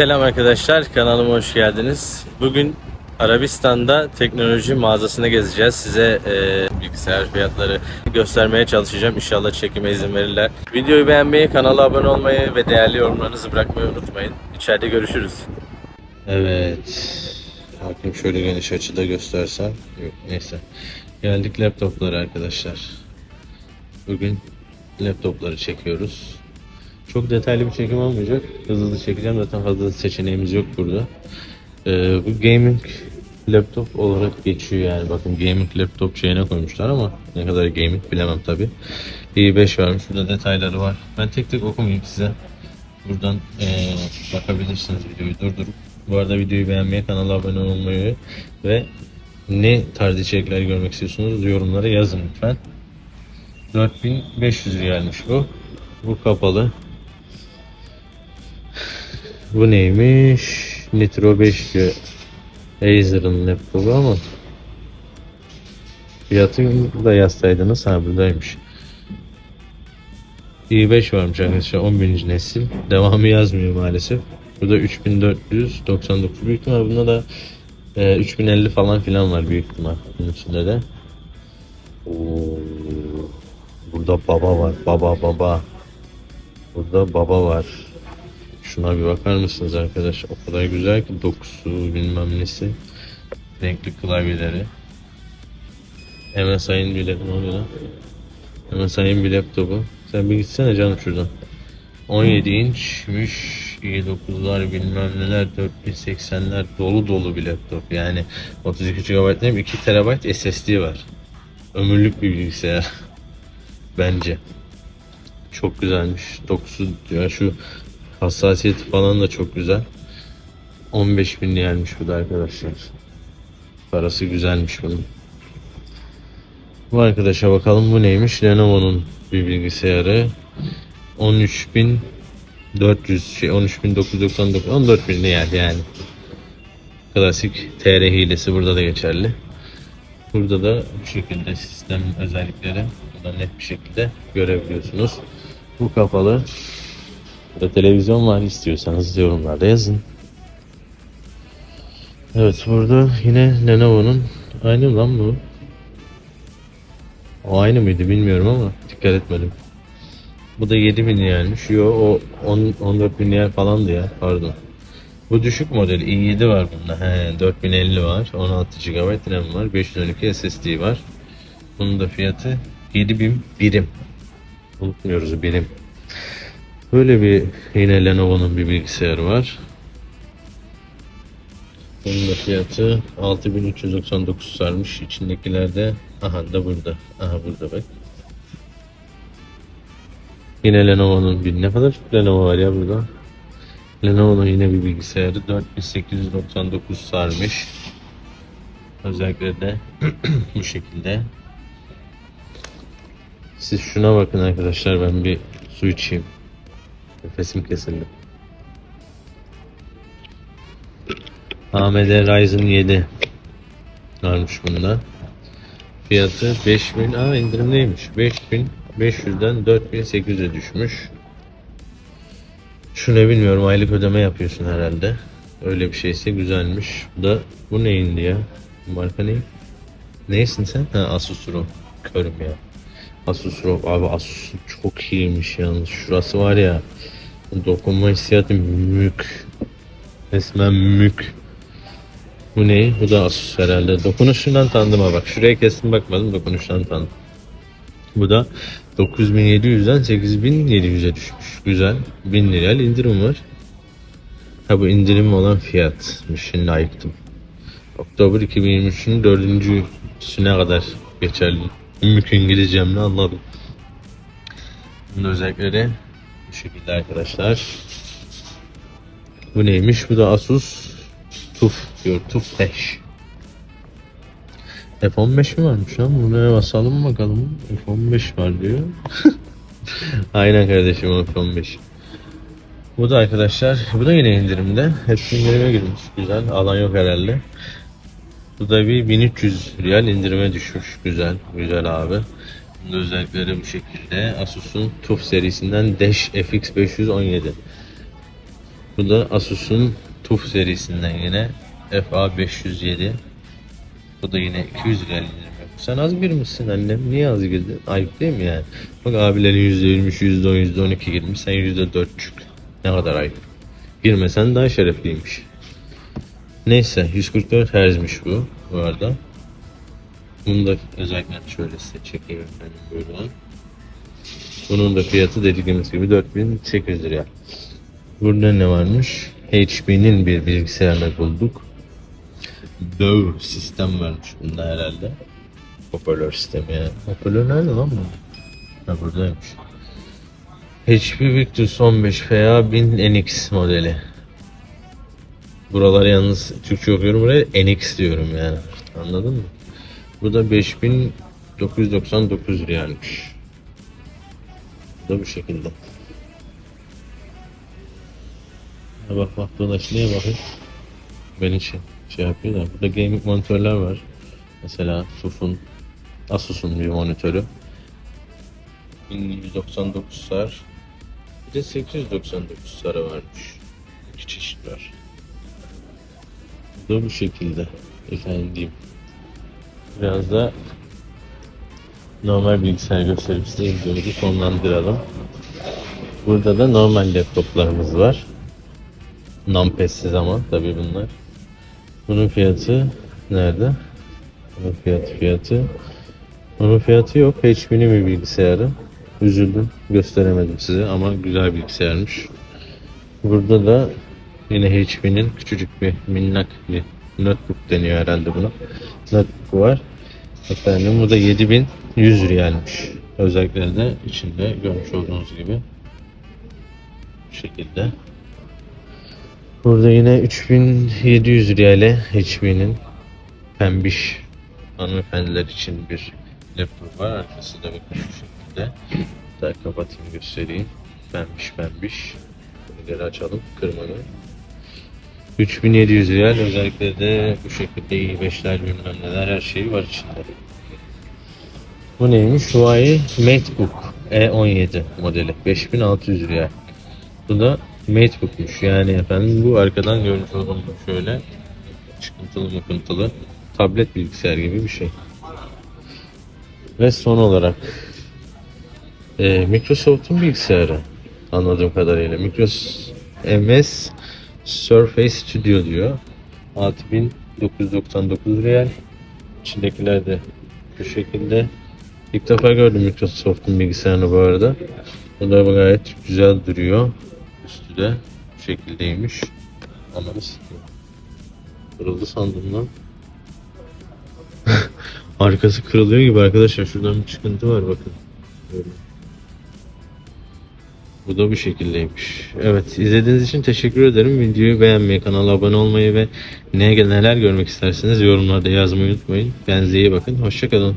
Selam arkadaşlar, kanalıma hoş geldiniz. Bugün Arabistan'da teknoloji mağazasına gezeceğiz. Size e, bilgisayar fiyatları göstermeye çalışacağım. İnşallah çekime izin verirler. Videoyu beğenmeyi, kanala abone olmayı ve değerli yorumlarınızı bırakmayı unutmayın. İçeride görüşürüz. Evet. Bakayım şöyle geniş açıda göstersem. Yok neyse. Geldik laptoplara arkadaşlar. Bugün laptopları çekiyoruz. Çok detaylı bir çekim olmayacak. Hızlı hızlı çekeceğim. Zaten fazla seçeneğimiz yok burada. Ee, bu gaming laptop olarak geçiyor yani. Bakın gaming laptop şeyine koymuşlar ama ne kadar gaming bilemem tabi. i5 varmış. Burada detayları var. Ben tek tek okumayayım size. Buradan ee, bakabilirsiniz videoyu durdurup. Bu arada videoyu beğenmeyi, kanala abone olmayı ve ne tarz içerikler görmek istiyorsunuz yorumlara yazın lütfen. 4500 riyalmiş bu. Bu kapalı. Bu neymiş? Nitro 5 diyor. Acer'ın laptopu ama fiyatını da yazsaydınız ha buradaymış. i5 varmış arkadaşlar 11. nesil. Devamı yazmıyor maalesef. Burada 3499 büyük ihtimal bunda da e, 3050 falan filan var büyük ihtimal bunun içinde de. Oo, burada baba var. Baba baba. Burada baba var. Şuna bir bakar mısınız arkadaş? O kadar güzel ki dokusu bilmem nesi. Renkli klavyeleri. MSI'nin bile ne oluyor lan? MSI'nin bir laptopu. Sen bir gitsene canım şuradan. 17 inçmiş. i9'lar bilmem neler 4080'ler dolu dolu bir laptop. Yani 32 GB RAM 2 TB SSD var. Ömürlük bir bilgisayar. Bence. Çok güzelmiş. Dokusu diyor şu hassasiyeti falan da çok güzel. 15 bin liraymış bu da arkadaşlar. Parası güzelmiş bunun. Bu arkadaşa bakalım bu neymiş? Lenovo'nun bir bilgisayarı. 13400 şey 13999 14000 yani yani. Klasik TR hilesi burada da geçerli. Burada da bu şekilde sistem özellikleri burada net bir şekilde görebiliyorsunuz. Bu kapalı. Burada televizyon var istiyorsanız yorumlarda yazın. Evet burada yine Lenovo'nun aynı mı lan bu. O aynı mıydı bilmiyorum ama dikkat etmedim. Bu da 7000 liraymış. Yo o 10, 14 bin lira falandı ya pardon. Bu düşük model i7 var bunda. He 4050 var. 16 GB RAM var. 512 SSD var. Bunun da fiyatı 7000 birim. Unutmuyoruz birim. Böyle bir yine Lenovo'nun bir bilgisayarı var. Bunun da fiyatı 6399 sarmış. İçindekiler de aha da burada. Aha burada bak. Yine Lenovo'nun bir ne kadar Lenovo var ya burada. Lenovo'nun yine bir bilgisayarı 4899 sarmış. Özellikle de bu şekilde. Siz şuna bakın arkadaşlar ben bir su içeyim. Nefesim kesildi. AMD Ryzen 7 varmış bunda. Fiyatı 5000 aa indirimliymiş. 5500'den 4800'e düşmüş. Şu ne bilmiyorum aylık ödeme yapıyorsun herhalde. Öyle bir şeyse güzelmiş. Bu da bu neyindi ya? Bu marka ne? Neysin sen? Ha Asus. Körüm ya. Asus ROG. Abi Asus çok iyiymiş yalnız. Şurası var ya. Dokunma hissiyatı mük. Resmen mük. Bu ne? Bu da Asus herhalde. Dokunuşundan tanıdım ha bak. Şuraya kesin bakmadım. Dokunuştan tanıdım. Bu da 9700'den 8700'e düşmüş. Güzel. 1000 liraya indirim var. Ha bu indirim olan fiyatmış. Şimdi ayıktım. Oktober 2023'ün dördüncüsüne kadar geçerli. Mümkün İngilizcem ne anladım. Bunun özellikleri bu şekilde arkadaşlar. Bu neymiş? Bu da Asus TUF diyor. TUF 5. F15 mi varmış lan? Buna basalım bakalım. F15 var diyor. Aynen kardeşim o F15. Bu da arkadaşlar, bu da yine indirimde. Hepsi indirime girmiş. Güzel. Alan yok herhalde. Bu da bir 1300 riyal indirime düşmüş. Güzel. Güzel abi. Bunun özellikleri bu şekilde. Asus'un TUF serisinden Dash FX 517. Bu da Asus'un TUF serisinden yine FA507. Bu da yine 200 lira indirim. Sen az bir misin annem? Niye az girdin? Ayıp değil mi yani? Bak abilerin %23, %10, %12 girmiş. Sen %4 çık. Ne kadar ayıp. Girmesen daha şerefliymiş. Neyse 144 Hz'miş bu bu arada. Bunu da özellikle şöyle size çekeyim efendim buyurun. Bunun da fiyatı dediğimiz gibi 4800 lira. Burada ne varmış? HP'nin bir bilgisayarını bulduk. Döv sistem varmış bunda herhalde. Hoparlör sistemi yani. Hoparlör nerede lan bu? Ha buradaymış. HP Victus 15 FA 1000 NX modeli. Buralar yalnız Türkçe okuyorum buraya NX diyorum yani. Anladın mı? Bu da 5999 liraymış. Bu da bu şekilde. Ha bak bak dolaşmaya bakın. Ben için şey yapıyor da. Burada gaming monitörler var. Mesela TUF'un, Asus'un bir monitörü. 1199 sar. Bir de 899 sarı varmış. İki çeşit var. Da bu şekilde. Efendim. Biraz da normal bilgisayar gösterip size videomuzu sonlandıralım. Burada da normal laptoplarımız var. Numpad'siz ama tabii bunlar. Bunun fiyatı nerede? Bunun fiyatı fiyatı. Bunun fiyatı yok. HP'nin bir bilgisayarı. Üzüldüm. Gösteremedim size ama güzel bilgisayarmış. Burada da yine HP'nin küçücük bir minnak bir notebook deniyor herhalde buna. Notebook var. Efendim bu da 7100 riyalmiş. Özellikleri de içinde görmüş olduğunuz gibi. Bu şekilde. Burada yine 3700 riyale HP'nin pembiş hanımefendiler için bir laptop var. Arkası da bakın şu şekilde. Daha kapatayım göstereyim. Pembiş pembiş. Bunu geri açalım. Kırmadan. 3700 riyal özellikle de bu şekilde iyi beşler bilmem neler her şeyi var içinde. Bu neymiş? Huawei MateBook E17 modeli 5600 riyal. Bu da MateBook'muş yani efendim bu arkadan görmüş olduğunuz şöyle çıkıntılı mıkıntılı tablet bilgisayar gibi bir şey. Ve son olarak e, Microsoft'un bilgisayarı anladığım kadarıyla Microsoft MS Surface Studio diyor. 6999 riyal. İçindekiler de bu şekilde. İlk defa gördüm Microsoft'un bilgisayarını bu arada. Bu da gayet güzel duruyor. Üstü de bu şekildeymiş. Ananı sikeyim. Kırıldı sandım lan. Arkası kırılıyor gibi arkadaşlar. Şuradan bir çıkıntı var bakın. Böyle. Bu da bu şekildeymiş. Evet izlediğiniz için teşekkür ederim. Videoyu beğenmeyi, kanala abone olmayı ve ne neler görmek isterseniz yorumlarda yazmayı unutmayın. Kendinize bakın. Hoşçakalın.